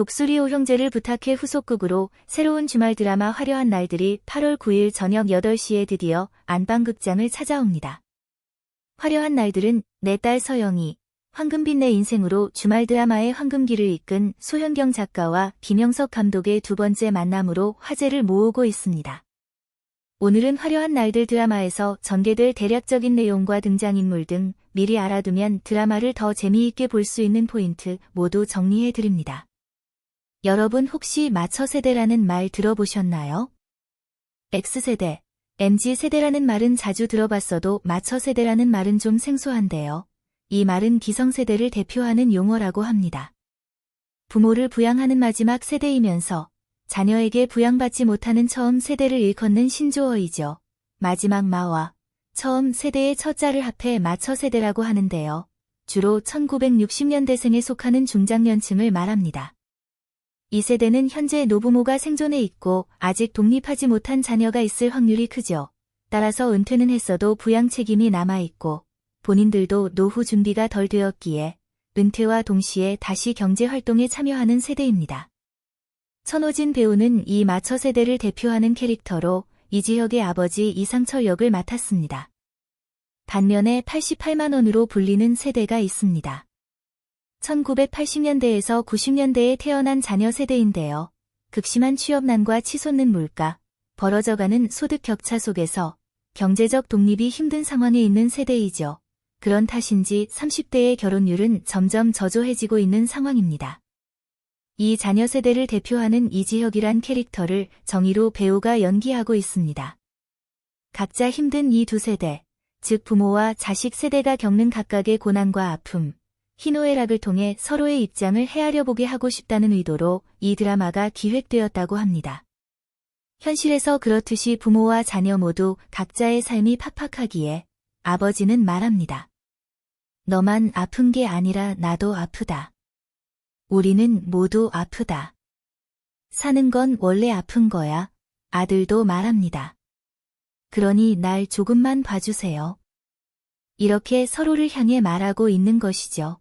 독수리오 형제를 부탁해 후속극으로 새로운 주말 드라마 화려한 날들이 8월 9일 저녁 8시에 드디어 안방극장을 찾아옵니다. 화려한 날들은 내 딸 서영이, 황금빛 내 인생으로 주말 드라마의 황금기를 이끈 소현경 작가와 김영석 감독의 두 번째 만남으로 화제를 모으고 있습니다. 오늘은 화려한 날들 드라마에서 전개될 대략적인 내용과 등장인물 등 미리 알아두면 드라마를 더 재미있게 볼 수 있는 포인트 모두 정리해 드립니다. 여러분 혹시 마처세대라는 말 들어보셨나요? X세대, MZ세대라는 말은 자주 들어봤어도 마처세대라는 말은 좀 생소한데요. 이 말은 기성세대를 대표하는 용어라고 합니다. 부모를 부양하는 마지막 세대이면서 자녀에게 부양받지 못하는 처음 세대를 일컫는 신조어이죠. 마지막 마와 처음 세대의 첫자를 합해 마처 세대라고 하는데요. 주로 1960년대생에 속하는 중장년층을 말합니다. 이 세대는 현재 노부모가 생존해 있고 아직 독립하지 못한 자녀가 있을 확률이 크죠. 따라서 은퇴는 했어도 부양 책임이 남아있고 본인들도 노후 준비가 덜 되었기에 은퇴와 동시에 다시 경제활동에 참여하는 세대입니다. 천호진 배우는 이 마처 세대를 대표하는 캐릭터로 이지혁의 아버지 이상철 역을 맡았습니다. 반면에 88만원으로 불리는 세대가 있습니다. 1980년대에서 90년대에 태어난 자녀 세대인데요. 극심한 취업난과 치솟는 물가, 벌어져가는 소득 격차 속에서 경제적 독립이 힘든 상황에 있는 세대이죠. 그런 탓인지 30대의 결혼율은 점점 저조해지고 있는 상황입니다. 이 자녀 세대를 대표하는 이지혁이란 캐릭터를 정의로 배우가 연기하고 있습니다. 각자 힘든 이 두 세대, 즉 부모와 자식 세대가 겪는 각각의 고난과 아픔, 희노애락을 통해 서로의 입장을 헤아려 보게 하고 싶다는 의도로 이 드라마가 기획되었다고 합니다. 현실에서 그렇듯이 부모와 자녀 모두 각자의 삶이 팍팍하기에 아버지는 말합니다. 너만 아픈 게 아니라 나도 아프다. 우리는 모두 아프다. 사는 건 원래 아픈 거야. 아들도 말합니다. 그러니 날 조금만 봐주세요. 이렇게 서로를 향해 말하고 있는 것이죠.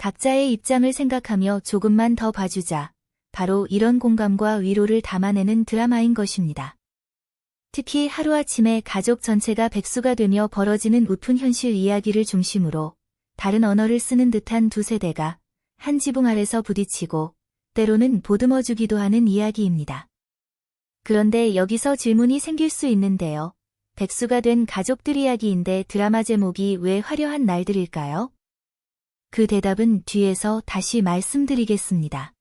각자의 입장을 생각하며 조금만 더 봐주자. 바로 이런 공감과 위로를 담아내는 드라마인 것입니다. 특히 하루아침에 가족 전체가 백수가 되며 벌어지는 우픈 현실 이야기를 중심으로 다른 언어를 쓰는 듯한 두 세대가 한 지붕 아래서 부딪히고 때로는 보듬어주기도 하는 이야기입니다. 그런데 여기서 질문이 생길 수 있는데요. 백수가 된 가족들 이야기인데 드라마 제목이 왜 화려한 날들일까요? 그 대답은 뒤에서 다시 말씀드리겠습니다.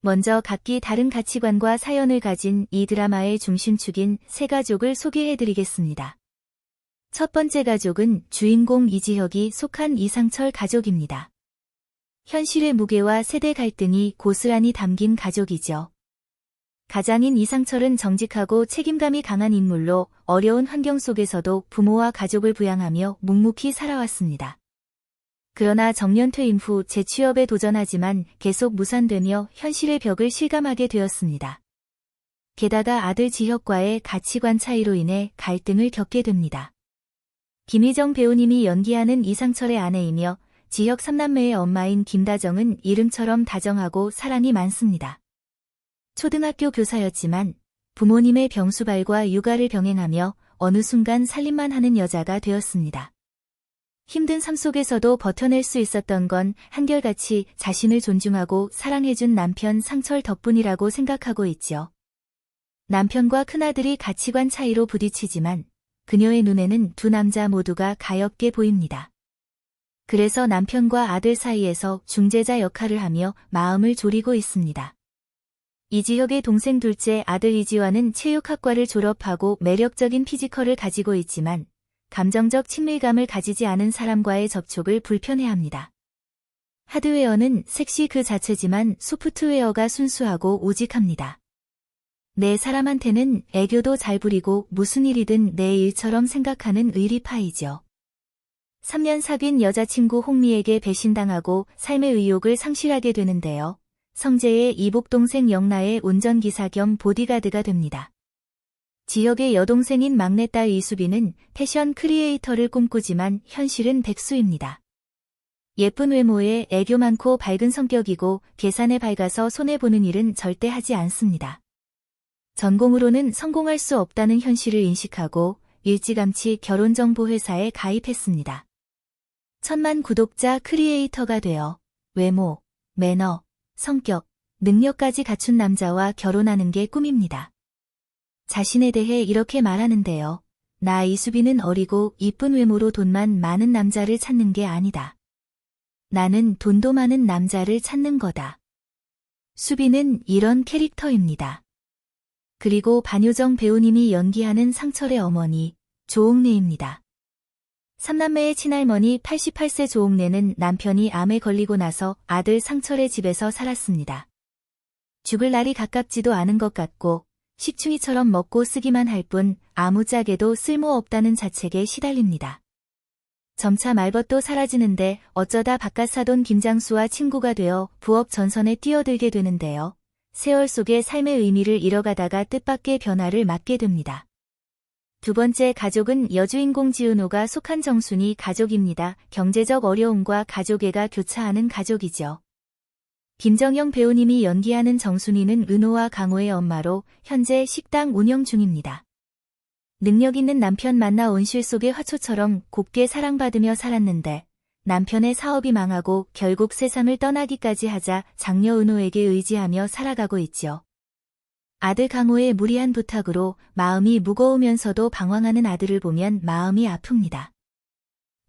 먼저 각기 다른 가치관과 사연을 가진 이 드라마의 중심축인 세 가족을 소개해드리겠습니다. 첫 번째 가족은 주인공 이지혁이 속한 이상철 가족입니다. 현실의 무게와 세대 갈등이 고스란히 담긴 가족이죠. 가장인 이상철은 정직하고 책임감이 강한 인물로 어려운 환경 속에서도 부모와 가족을 부양하며 묵묵히 살아왔습니다. 그러나 정년 퇴임 후 재취업에 도전하지만 계속 무산되며 현실의 벽을 실감하게 되었습니다. 게다가 아들 지혁과의 가치관 차이로 인해 갈등을 겪게 됩니다. 김희정 배우님이 연기하는 이상철의 아내이며 지역 3남매의 엄마인 김다정은 이름처럼 다정하고 사랑이 많습니다. 초등학교 교사였지만 부모님의 병수발과 육아를 병행하며 어느 순간 살림만 하는 여자가 되었습니다. 힘든 삶 속에서도 버텨낼 수 있었던 건 한결같이 자신을 존중하고 사랑해준 남편 상철 덕분이라고 생각하고 있죠. 남편과 큰아들이 가치관 차이로 부딪히지만 그녀의 눈에는 두 남자 모두가 가엽게 보입니다. 그래서 남편과 아들 사이에서 중재자 역할을 하며 마음을 졸이고 있습니다. 이지혁의 동생 둘째 아들 이지화는 체육학과를 졸업하고 매력적인 피지컬을 가지고 있지만 감정적 친밀감을 가지지 않은 사람과의 접촉을 불편해합니다. 하드웨어는 섹시 그 자체지만 소프트웨어가 순수하고 오직합니다. 내 사람한테는 애교도 잘 부리고 무슨 일이든 내 일처럼 생각하는 의리파이죠. 3년 사귄 여자친구 홍미에게 배신당하고 삶의 의욕을 상실하게 되는데요. 성재의 이복동생 영나의 운전기사 겸 보디가드가 됩니다. 지역의 여동생인 막내딸 이수빈은 패션 크리에이터를 꿈꾸지만 현실은 백수입니다. 예쁜 외모에 애교 많고 밝은 성격이고 계산에 밝아서 손해보는 일은 절대 하지 않습니다. 전공으로는 성공할 수 없다는 현실을 인식하고 일찌감치 결혼정보회사에 가입했습니다. 천만 구독자 크리에이터가 되어 외모, 매너, 성격, 능력까지 갖춘 남자와 결혼하는 게 꿈입니다. 자신에 대해 이렇게 말하는데요. 나 이수빈은 어리고 이쁜 외모로 돈만 많은 남자를 찾는 게 아니다. 나는 돈도 많은 남자를 찾는 거다. 수빈은 이런 캐릭터입니다. 그리고 반효정 배우님이 연기하는 상철의 어머니, 조옥래입니다. 삼남매의 친할머니 88세 조옥래는 남편이 암에 걸리고 나서 아들 상철의 집에서 살았습니다. 죽을 날이 가깝지도 않은 것 같고 식충이처럼 먹고 쓰기만 할 뿐 아무 짝에도 쓸모없다는 자책에 시달립니다. 점차 말벗도 사라지는데 어쩌다 바깥 사돈 김장수와 친구가 되어 부업 전선에 뛰어들게 되는데요. 세월 속의 삶의 의미를 잃어가다가 뜻밖의 변화를 맞게 됩니다. 두 번째 가족은 여주인공 지은호가 속한 정순이 가족입니다. 경제적 어려움과 가족애가 교차하는 가족이죠. 김정영 배우님이 연기하는 정순이는 은호와 강호의 엄마로 현재 식당 운영 중입니다. 능력 있는 남편 만나 온실 속의 화초처럼 곱게 사랑받으며 살았는데 남편의 사업이 망하고 결국 세상을 떠나기까지 하자 장녀 은호에게 의지하며 살아가고 있지요. 아들 강호의 무리한 부탁으로 마음이 무거우면서도 방황하는 아들을 보면 마음이 아픕니다.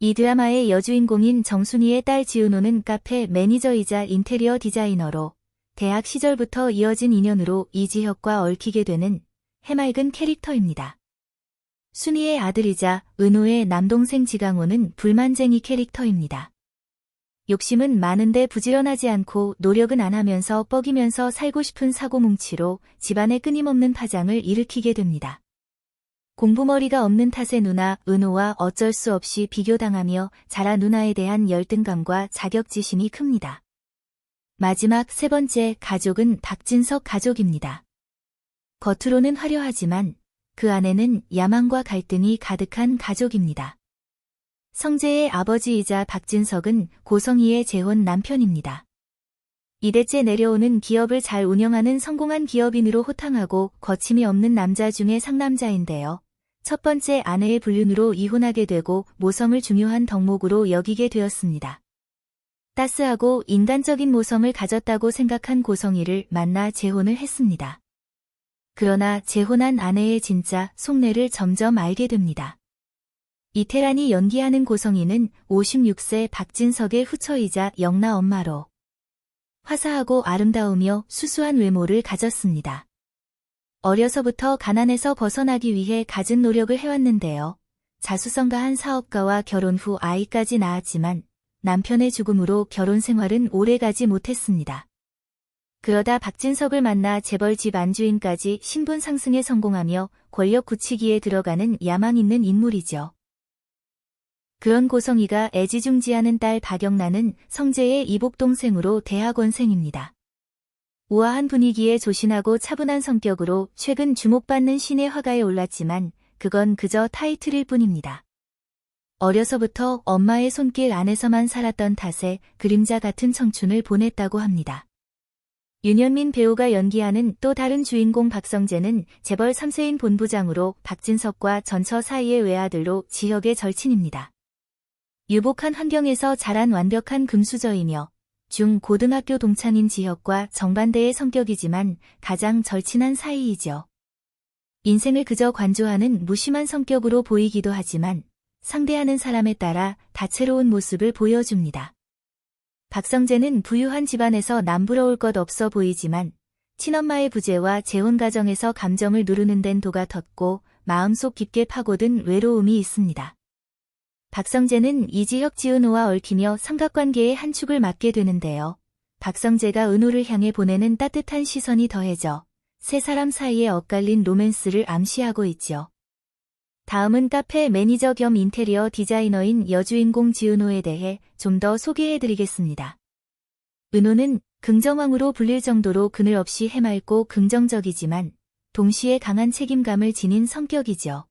이 드라마의 여주인공인 정순이의 딸 지은호는 카페 매니저이자 인테리어 디자이너로 대학 시절부터 이어진 인연으로 이지혁과 얽히게 되는 해맑은 캐릭터입니다. 순이의 아들이자 은호의 남동생 지강호는 불만쟁이 캐릭터입니다. 욕심은 많은데 부지런하지 않고 노력은 안 하면서 뻐기면서 살고 싶은 사고뭉치로 집안의 끊임없는 파장을 일으키게 됩니다. 공부머리가 없는 탓에 누나 은호와 어쩔 수 없이 비교당하며 자라 누나에 대한 열등감과 자격지심이 큽니다. 마지막 세 번째 가족은 박진석 가족입니다. 겉으로는 화려하지만 그 안에는 야망과 갈등이 가득한 가족입니다. 성재의 아버지이자 박진석은 고성희의 재혼 남편입니다. 이대째 내려오는 기업을 잘 운영하는 성공한 기업인으로 호탕하고 거침이 없는 남자 중의 상남자인데요. 첫 번째 아내의 불륜으로 이혼하게 되고 모성을 중요한 덕목으로 여기게 되었습니다. 따스하고 인간적인 모성을 가졌다고 생각한 고성희를 만나 재혼을 했습니다. 그러나 재혼한 아내의 진짜 속내를 점점 알게 됩니다. 이태란이 연기하는 고성희는 56세 박진석의 후처이자 영나 엄마로 화사하고 아름다우며 수수한 외모를 가졌습니다. 어려서부터 가난에서 벗어나기 위해 갖은 노력을 해왔는데요. 자수성가한 사업가와 결혼 후 아이까지 낳았지만 남편의 죽음으로 결혼 생활은 오래가지 못했습니다. 그러다 박진석을 만나 재벌 집 안주인까지 신분 상승에 성공하며 권력 굳히기에 들어가는 야망 있는 인물이죠. 그런 고성이가 애지중지하는 딸 박영란은 성재의 이복 동생으로 대학원생입니다. 우아한 분위기에 조신하고 차분한 성격으로 최근 주목받는 신의 화가에 올랐지만 그건 그저 타이틀일 뿐입니다. 어려서부터 엄마의 손길 안에서만 살았던 탓에 그림자 같은 청춘을 보냈다고 합니다. 윤현민 배우가 연기하는 또 다른 주인공 박성재는 재벌 3세인 본부장으로 박진석과 전처 사이의 외아들로 지역의 절친입니다. 유복한 환경에서 자란 완벽한 금수저이며 중 고등학교 동창인 지혁과 정반대의 성격이지만 가장 절친한 사이이죠. 인생을 그저 관조하는 무심한 성격으로 보이기도 하지만 상대하는 사람에 따라 다채로운 모습을 보여줍니다. 박성재는 부유한 집안에서 남부러울 것 없어 보이지만 친엄마의 부재와 재혼 가정에서 감정을 누르는 데는 도가 텄고 마음속 깊게 파고든 외로움이 있습니다. 박성재는 이지혁 지은호와 얽히며 삼각관계의 한 축을 맡게 되는데요. 박성재가 은호를 향해 보내는 따뜻한 시선이 더해져 세 사람 사이에 엇갈린 로맨스를 암시하고 있죠. 다음은 카페 매니저 겸 인테리어 디자이너인 여주인공 지은호에 대해 좀 더 소개해드리겠습니다. 은호는 긍정왕으로 불릴 정도로 그늘 없이 해맑고 긍정적이지만 동시에 강한 책임감을 지닌 성격이죠.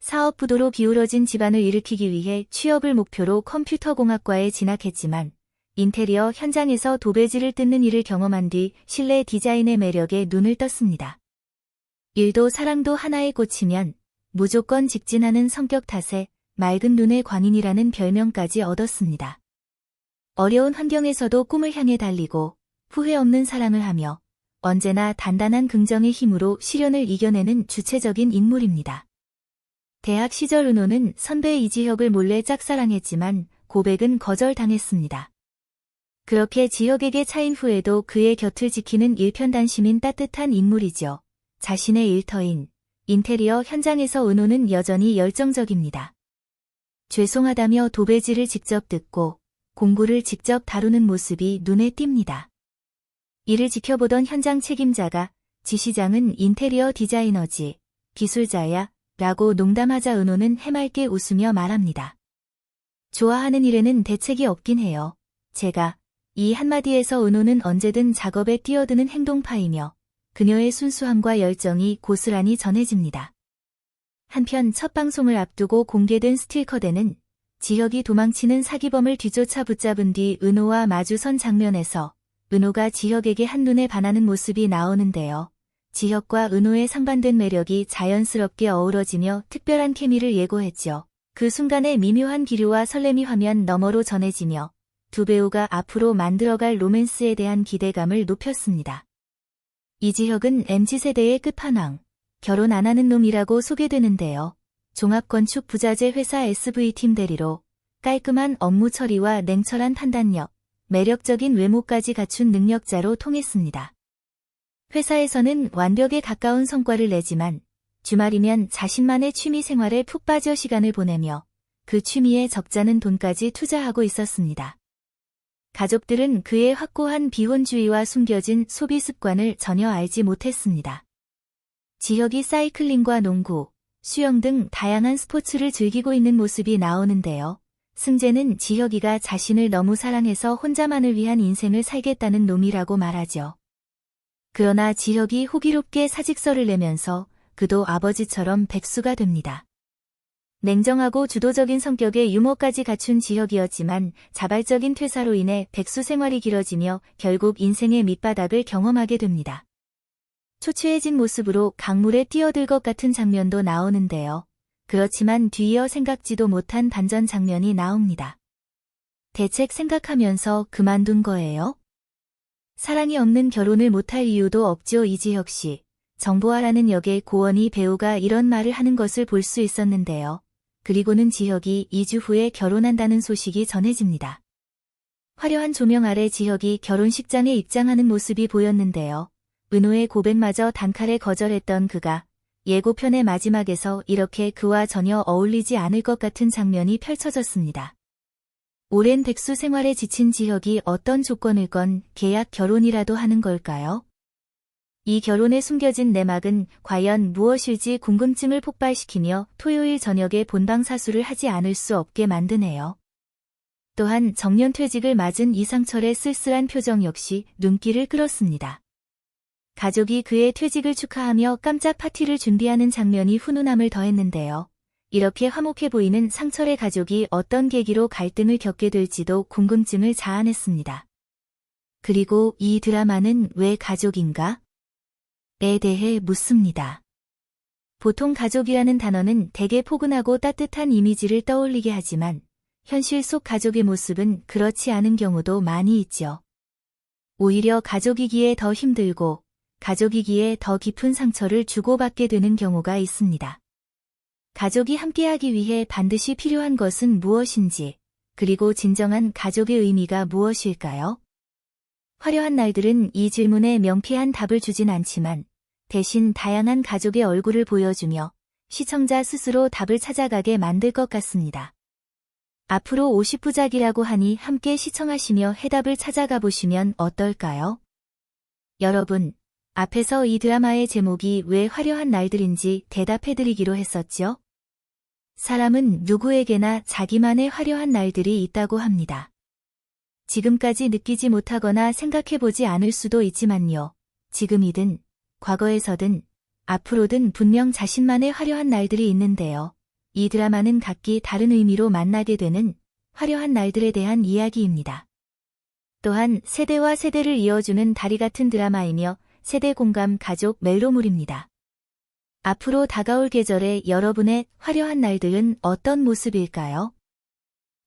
사업 부도로 기울어진 집안을 일으키기 위해 취업을 목표로 컴퓨터공학과에 진학했지만 인테리어 현장에서 도배지를 뜯는 일을 경험한 뒤 실내 디자인의 매력에 눈을 떴습니다. 일도 사랑도 하나에 꽂히면 무조건 직진하는 성격 탓에 맑은 눈의 광인이라는 별명까지 얻었습니다. 어려운 환경에서도 꿈을 향해 달리고 후회 없는 사랑을 하며 언제나 단단한 긍정의 힘으로 시련을 이겨내는 주체적인 인물입니다. 대학 시절 은호는 선배 이지혁을 몰래 짝사랑했지만 고백은 거절당했습니다. 그렇게 지혁에게 차인 후에도 그의 곁을 지키는 일편단심인 따뜻한 인물이죠. 자신의 일터인 인테리어 현장에서 은호는 여전히 열정적입니다. 죄송하다며 도배지를 직접 듣고 공구를 직접 다루는 모습이 눈에 띕니다. 이를 지켜보던 현장 책임자가 지 시장은 인테리어 디자이너지, 기술자야, 라고 농담하자 은호는 해맑게 웃으며 말합니다. 좋아하는 일에는 대책이 없긴 해요. 제가 이 한마디에서 은호는 언제든 작업에 뛰어드는 행동파이며 그녀의 순수함과 열정이 고스란히 전해집니다. 한편 첫 방송을 앞두고 공개된 스틸커대는 지혁이 도망치는 사기범을 뒤쫓아 붙잡은 뒤 은호와 마주선 장면에서 은호가 지혁에게 한눈에 반하는 모습이 나오는데요. 지혁과 은호의 상반된 매력이 자연스럽게 어우러지며 특별한 케미를 예고했죠. 그 순간의 미묘한 기류와 설렘이 화면 너머로 전해지며 두 배우가 앞으로 만들어갈 로맨스에 대한 기대감을 높였습니다. 이지혁은 MZ세대의 끝판왕, 결혼 안 하는 놈이라고 소개되는데요. 종합건축 부자재 회사 SV팀 대리로 깔끔한 업무 처리와 냉철한 판단력, 매력적인 외모까지 갖춘 능력자로 통했습니다. 회사에서는 완벽에 가까운 성과를 내지만 주말이면 자신만의 취미 생활에 푹 빠져 시간을 보내며 그 취미에 적잖은 돈까지 투자하고 있었습니다. 가족들은 그의 확고한 비혼주의와 숨겨진 소비 습관을 전혀 알지 못했습니다. 지혁이 사이클링과 농구, 수영 등 다양한 스포츠를 즐기고 있는 모습이 나오는데요. 승재는 지혁이가 자신을 너무 사랑해서 혼자만을 위한 인생을 살겠다는 놈이라고 말하죠. 그러나 지혁이 호기롭게 사직서를 내면서 그도 아버지처럼 백수가 됩니다. 냉정하고 주도적인 성격의 유머까지 갖춘 지혁이었지만 자발적인 퇴사로 인해 백수 생활이 길어지며 결국 인생의 밑바닥을 경험하게 됩니다. 초췌해진 모습으로 강물에 뛰어들 것 같은 장면도 나오는데요. 그렇지만 뒤이어 생각지도 못한 반전 장면이 나옵니다. 대책 생각하면서 그만둔 거예요? 사랑이 없는 결혼을 못할 이유도 없죠 이지혁 씨. 정보아라는 역의 고원희 배우가 이런 말을 하는 것을 볼 수 있었는데요. 그리고는 지혁이 2주 후에 결혼한다는 소식이 전해집니다. 화려한 조명 아래 지혁이 결혼식장에 입장하는 모습이 보였는데요. 은호의 고백마저 단칼에 거절했던 그가 예고편의 마지막에서 이렇게 그와 전혀 어울리지 않을 것 같은 장면이 펼쳐졌습니다. 오랜 백수 생활에 지친 지혁이 어떤 조건을 건 계약 결혼이라도 하는 걸까요? 이 결혼에 숨겨진 내막은 과연 무엇일지 궁금증을 폭발시키며 토요일 저녁에 본방 사수를 하지 않을 수 없게 만드네요. 또한 정년퇴직을 맞은 이상철의 쓸쓸한 표정 역시 눈길을 끌었습니다. 가족이 그의 퇴직을 축하하며 깜짝 파티를 준비하는 장면이 훈훈함을 더했는데요. 이렇게 화목해 보이는 상철의 가족이 어떤 계기로 갈등을 겪게 될지도 궁금증을 자아냈습니다. 그리고 이 드라마는 왜 가족인가? 에 대해 묻습니다. 보통 가족이라는 단어는 대개 포근하고 따뜻한 이미지를 떠올리게 하지만 현실 속 가족의 모습은 그렇지 않은 경우도 많이 있죠. 오히려 가족이기에 더 힘들고 가족이기에 더 깊은 상처를 주고받게 되는 경우가 있습니다. 가족이 함께하기 위해 반드시 필요한 것은 무엇인지, 그리고 진정한 가족의 의미가 무엇일까요? 화려한 날들은 이 질문에 명쾌한 답을 주진 않지만 대신 다양한 가족의 얼굴을 보여주며 시청자 스스로 답을 찾아가게 만들 것 같습니다. 앞으로 50부작이라고 하니 함께 시청하시며 해답을 찾아가 보시면 어떨까요? 여러분, 앞에서 이 드라마의 제목이 왜 화려한 날들인지 대답해드리기로 했었죠? 사람은 누구에게나 자기만의 화려한 날들이 있다고 합니다. 지금까지 느끼지 못하거나 생각해보지 않을 수도 있지만요. 지금이든, 과거에서든, 앞으로든 분명 자신만의 화려한 날들이 있는데요. 이 드라마는 각기 다른 의미로 만나게 되는 화려한 날들에 대한 이야기입니다. 또한 세대와 세대를 이어주는 다리 같은 드라마이며 세대 공감 가족 멜로물입니다. 앞으로 다가올 계절에 여러분의 화려한 날들은 어떤 모습일까요?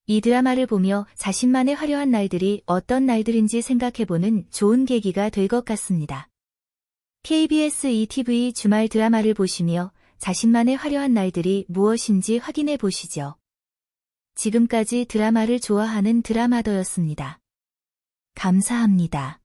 이 드라마를 보며 자신만의 화려한 날들이 어떤 날들인지 생각해보는 좋은 계기가 될 것 같습니다. KBS ETV 주말 드라마를 보시며 자신만의 화려한 날들이 무엇인지 확인해 보시죠. 지금까지 드라마를 좋아하는 드라마더였습니다. 감사합니다.